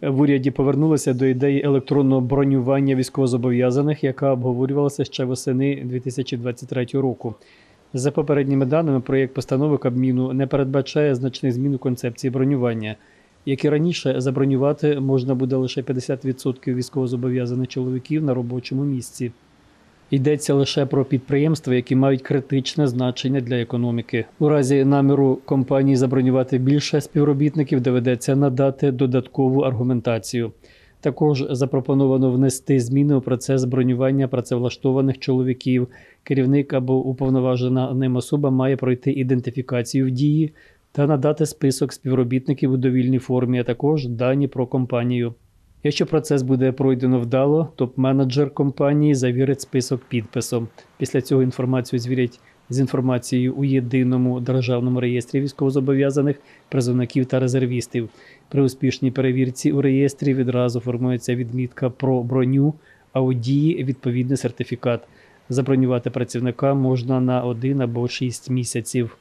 В уряді повернулися до ідеї електронного бронювання військовозобов'язаних, яка обговорювалася ще восени 2023 року. За попередніми даними, проєкт постанови Кабміну не передбачає значних змін у концепції бронювання. Як і раніше, забронювати можна буде лише 50% військовозобов'язаних чоловіків на робочому місці. Йдеться лише про підприємства, які мають критичне значення для економіки. У разі наміру компанії забронювати більше співробітників доведеться надати додаткову аргументацію. Також запропоновано внести зміни у процес бронювання працевлаштованих чоловіків. Керівник або уповноважена ним особа має пройти ідентифікацію в дії та надати список співробітників у довільній формі, а також дані про компанію. Якщо процес буде пройдено вдало, топ-менеджер компанії завірить список підписом. Після цього інформацію звірять з інформацією у єдиному державному реєстрі військовозобов'язаних призовників та резервістів. При успішній перевірці у реєстрі відразу формується відмітка про броню, а у дії відповідний сертифікат. Забронювати працівника можна на один або шість місяців.